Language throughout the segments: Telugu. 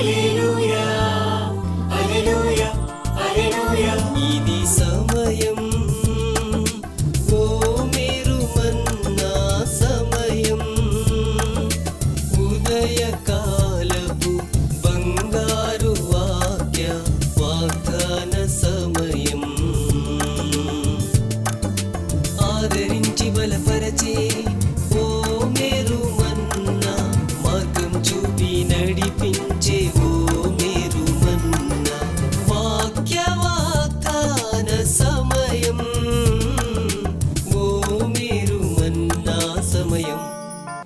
ఇది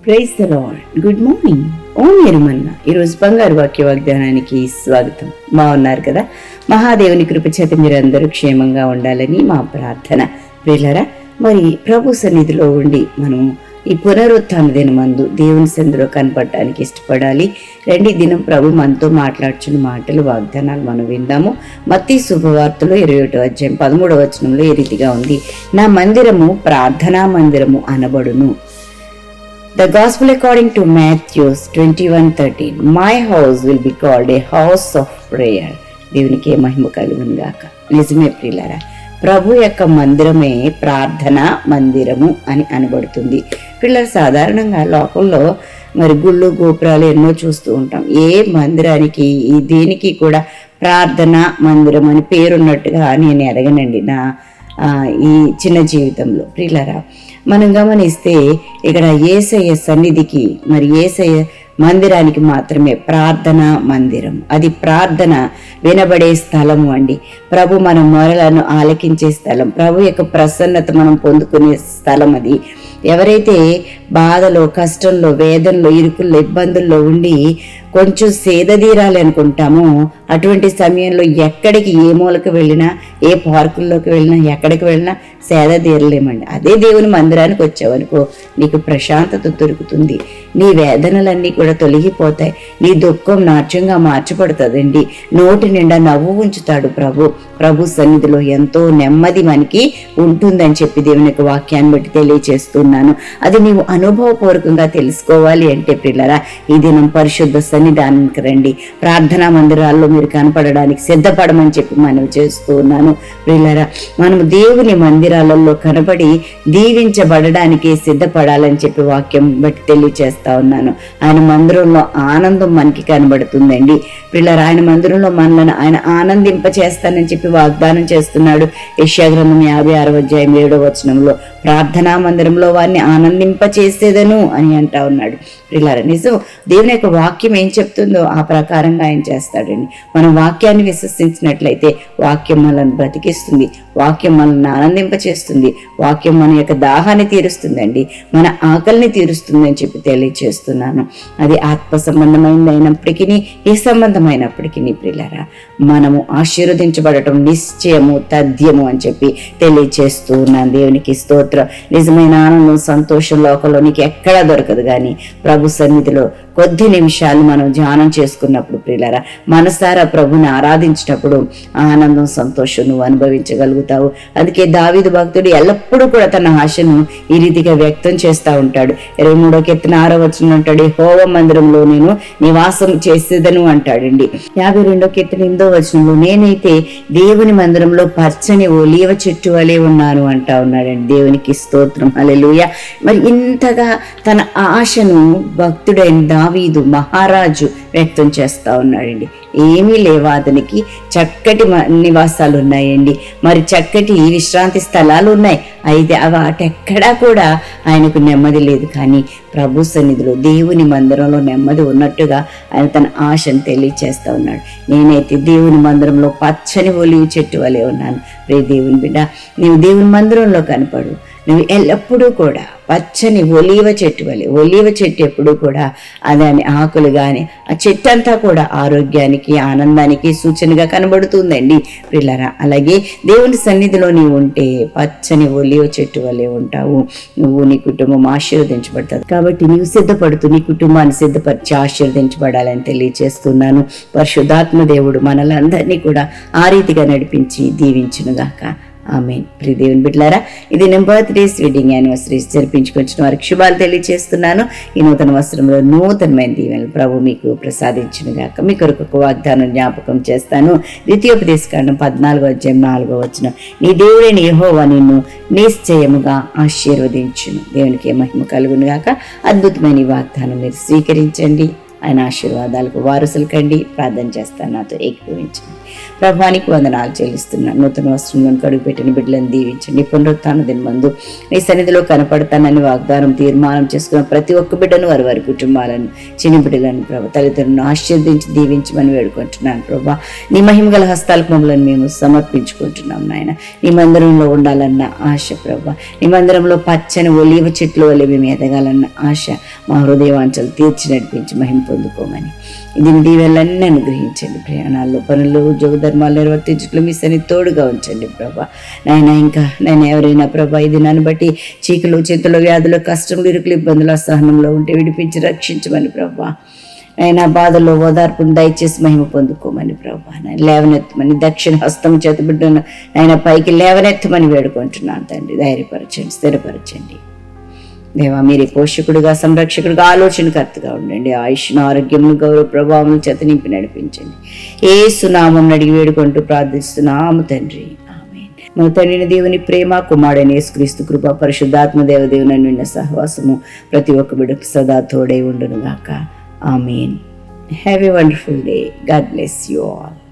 praise the lord good morning ఓ నిర్మన్న ఈరోజు బంగారు వాక్య వాగ్దానానికి స్వాగతం. బాగున్నారు కదా? మహాదేవుని కృపచేత మీరు మీరందరూ క్షేమంగా ఉండాలని మా ప్రార్థన. ప్రియులరా మరి ప్రభు సన్నిధిలో ఉండి మనం ఈ పునరుత్థాన దినమందు దేవుని సందులో కనపడటానికి ఇష్టపడాలి. రెండి దినం ప్రభు మనతో మాట్లాడుచున్న మాటలు వాగ్దానాలు మనం విందాము. మత్తి శుభవార్తలు ఇరవై ఒకటో అధ్యాయం పదమూడవ వచనంలో ఈ రీతిగా ఉంది? నా మందిరము ప్రార్థనా మందిరము అనబడును. The Gospel according to Matthew 21:13 My house will be called a house of prayer. దేవునికి మహిమ కలుగును గాక. నిజమే ప్రియులారా ప్రభు యొక్క మందిరమే ప్రార్థన మందిరము అని అనబడుతుంది. పిల్లలు సాధారణంగా లోకంలో మరి గుళ్ళు గోపురాలు ఎన్నో చూస్తూ ఉంటాం. ఏ మందిరానికి ఈ దేనికి కూడా ప్రార్థన మందిరం అని పేరున్నట్టుగా నేను ఎరగనండి నా ఈ చిన్న జీవితంలో. ప్రియులరా మనం గమనిస్తే ఇక్కడ ఏసయ్య సన్నిధికి మరి ఏసయ్య మందిరానికి మాత్రమే ప్రార్థన మందిరం. అది ప్రార్థన వినబడే స్థలము అండి. ప్రభు మన మొరలను ఆలకించే స్థలం. ప్రభు యొక్క ప్రసన్నత మనం పొందుకునే స్థలం అది. ఎవరైతే బాధలో కష్టంలో వేదనలో ఇరుకుల్లో ఇబ్బందుల్లో ఉండి కొంచెం సేదదీరాలి అనుకుంటామో అటువంటి సమయంలో ఎక్కడికి ఏ మూలకు వెళ్ళినా ఏ పార్కుల్లోకి వెళ్ళినా ఎక్కడికి వెళ్ళినా సేద తీరలేమండి అదే దేవుని మందిరానికి వచ్చావనుకో నీకు ప్రశాంతత దొరుకుతుంది. నీ వేదనలన్నీ కూడా తొలగిపోతాయి. నీ దుఃఖం నాట్యంగా మార్చబడుతుందండి. నోటి నిండా నవ్వు ఉంచుతాడు ప్రభు. ప్రభు సన్నిధిలో ఎంతో నెమ్మది మనకి ఉంటుందని చెప్పి దేవుని యొక్క వాక్యాన్ని బట్టి తెలియచేస్తున్నాను అది నీవు అనుభవపూర్వకంగా తెలుసుకోవాలి అంటే పిల్లరా ఈ దినం పరిశుద్ధ సన్నిధానానికి రండి. ప్రార్థనా మందిరాల్లో మీరు కనపడడానికి సిద్ధపడమని చెప్పి మనవి చేస్తూ ఉన్నాను. పిల్లరా మనము దేవుని మందిరాలలో కనబడి దీవించబడడానికి సిద్ధపడాలని చెప్పి వాక్యం బట్టి తెలియచేస్తా ఉన్నాను. ఆయన మందిరంలో ఆనందం మనకి కనబడుతుందండి. పిల్లలు ఆయన మందిరంలో మనల్ని ఆయన ఆనందింప చేస్తానని చెప్పి వాగ్దానం చేస్తున్నాడు. యెషయా యాభై ఆరో అధ్యాయం ఏడో వచనంలో ప్రార్థనా మందిరంలో వారిని ఆనందింపచేసేదను అని అంటా ఉన్నాడు. ఇలా నిజం. దేవుని యొక్క వాక్యం ఏం చెప్తుందో ఆ ప్రకారంగా ఆయన చేస్తాడండి. మనం వాక్యాన్ని విశ్వసించినట్లయితే వాక్యం మనల్ని బ్రతికిస్తుంది. వాక్యం మనల్ని ఆనందింప చేస్తుంది వాక్యం మన యొక్క దాహాన్ని తీరుస్తుందండి. మన ఆకలిని తీరుస్తుంది అని చెప్పి తెలియచేస్తున్నాను. అది ఆత్మ సంబంధమైనది అయినప్పటికీ ఏ సంబంధమైనప్పటికీ ప్రిలరా మనము ఆశీర్వదించబడటం నిశ్చయము తథ్యము అని చెప్పి తెలియచేస్తూ ఉన్నాను దేవునికి స్తోత్రం. నిజమైన ఆనందం సంతోషం లోకంలో నీకు ఎక్కడా దొరకదు కానీ ప్రభు సన్నిధిలో కొద్ది నిమిషాలు మనం ధ్యానం చేసుకున్నప్పుడు ప్రియులరా మనసారా ప్రభుని ఆరాధించినప్పుడు ఆనందం సంతోషం నువ్వు అనుభవించగలుగుతావు. అందుకే దావిదు భక్తుడు ఎల్లప్పుడూ కూడా తన ఆశను ఈ రీతిగా వ్యక్తం చేస్తూ ఉంటాడు. ఇరవై మూడో కెత్తిన ఆరో వచ్చిన అంటాడు హోవ మందిరంలో నేను నివాసం చేసేదను అంటాడండి. యాభై రెండో కెత్తిన ఎనిమిదో వచనంలో నేనైతే దేవుని మందిరంలో పచ్చని ఒలీవ చెట్టు వలె ఉన్నాను అంటా ఉన్నాడండి. దేవునికి స్తోత్రం. అలెలుయ మరి ఇంతగా తన ఆశను భక్తుడైన దావీదు మహారాజు వ్యక్తం చేస్తా ఉన్నాడండి. ఏమీ లేవా అతనికి. చక్కటి నివాసాలు ఉన్నాయండి మరి చక్కటి విశ్రాంతి స్థలాలు ఉన్నాయి అయితే అవి అటెక్కడా కూడా ఆయనకు నెమ్మది లేదు. కానీ ప్రభు సన్నిధిలో దేవుని మందిరంలో నెమ్మది ఉన్నట్టుగా ఆయన తన ఆశను తెలియచేస్తా ఉన్నాడు. నేనైతే దేవుని మందిరంలో పచ్చని ఒలివి చెట్టు వలె ఉన్నాను. రే దేవుని బిడ్డ నీవు దేవుని మందిరంలో కనపడు. నువ్వు ఎల్లప్పుడూ కూడా పచ్చని ఒలీవ చెట్టు వలె ఒలీవ చెట్టు ఎప్పుడూ కూడా దాని ఆకులు కానీ ఆ చెట్టు అంతా కూడా ఆరోగ్యానికి ఆనందానికి సూచనగా కనబడుతుందండి పిల్లరా. అలాగే దేవుని సన్నిధిలో నీవు ఉంటే పచ్చని ఒలీవ చెట్టు వలె ఉంటావు. నువ్వు నీ కుటుంబం ఆశీర్వదించబడతావు కాబట్టి నీవు సిద్ధపడుతూ నీ కుటుంబాన్ని సిద్ధపరిచి ఆశీర్వదించబడాలని తెలియజేస్తున్నాను. పరిశుద్ధాత్మ దేవుడు మనలందరినీ కూడా ఆ రీతిగా నడిపించి దీవించునుగాక. ఆమె ప్రియ బిడ్లారా ఇది నేను బర్త్డేస్ వెడ్డింగ్ యానివర్సరీస్ జరిపించుకొచ్చిన వారికి శుభాలు తెలియజేస్తున్నాను. ఈ నూతన వస్త్రంలో నూతనమైన దీవెనలు ప్రభు మీకు ప్రసాదించిన గాక. మీ కొరకు ఒక వాగ్దానం జ్ఞాపకం చేస్తాను. ద్వితీయోపదేశ కాండం పద్నాలుగో అధ్యాయం నాలుగో వచ్చిన నీ దేవుడైన యహోవా నిన్ను నిశ్చయముగా ఆశీర్వదించును. దేవునికి మహిమ కలుగును గాక. అద్భుతమైన ఈ వాగ్దానం మీరు స్వీకరించండి. ఆయన ఆశీర్వాదాలకు వారసులు కండి ప్రార్థన చేస్తాను నాతో ఏకీభవించండి. ప్రభానికి వందనాలు చెల్లిస్తున్నాను. నూతన వస్త్రంలో కడుగు పెట్టిన బిడ్డలను దీవించండి. పునరుత్థాన దినమందు నీ సన్నిధిలో కనపడతానని వాగ్దానం తీర్మానం చేసుకున్న ప్రతి ఒక్క బిడ్డను వారి వారి కుటుంబాలను చిన్న బిడ్డలను ప్రభు తల్లిదండ్రులను ఆశీర్వదించి దీవించమని వేడుకుంటున్నాను ప్రభా. నీ మహిమగల హస్తాలకు మమ్మల్ని మేము సమర్పించుకుంటున్నాం నాయన. నీ మందిరంలో ఉండాలన్న ఆశ ప్రభా. నీ మందిరంలో పచ్చని ఒలివ చెట్లు వల్ల మేము ఎదగాలన్న ఆశ మా హృదయవాంఛలు తీర్చి నడిపించి మహిమ పొందుకోమని. దీని దీవెనలన్నీ అనుగ్రహించండి ప్రయాణాల్లో పనులు ఉద్యోగ ధర్మాలు నిర్వర్తించట్లు మీ సన్ని తోడుగా ఉంచండి ప్రభా. నాయన ఇంకా నేను ఎవరైనా ప్రభా ఇది నన్ను బట్టి చీకులు చింతలు వ్యాధులు కష్టములు ఇరుకులు ఇబ్బందులు అసహనంలో ఉంటే విడిపించి రక్షించమని ప్రభా. ఆయన బాధలో ఓదార్పును దయచేసి మహిమ పొందుకోమని ప్రభా. లేవనెత్తమని దక్షిణ హస్తం చేతబిడ్డను ఆయన పైకి లేవనెత్తమని వేడుకుంటున్నాను తండ్రి. ధైర్యపరచండి స్థిరపరచండి. దేవా మీరే పోషకుడుగా సంరక్షకుడుగా ఆలోచనకర్తగా ఉండండి. ఆయుష్ను ఆరోగ్యమును గౌరవ ప్రభావం చేత నింపి నడిపించండి. ఏ సునామం అడిగి వేడుకుంటూ ప్రార్థిస్తున్నాము తండ్రి. ఆమేన్. మన తండ్రిని దేవుని ప్రేమ కుమారుడైన యేసుక్రీస్తు కృప పరిశుద్ధాత్మ దేవదేవుని నిన్న సహవాసము ప్రతి ఒక్క బిడ్డకు సదా తోడై ఉండును గాక amen. Have a wonderful day God bless you all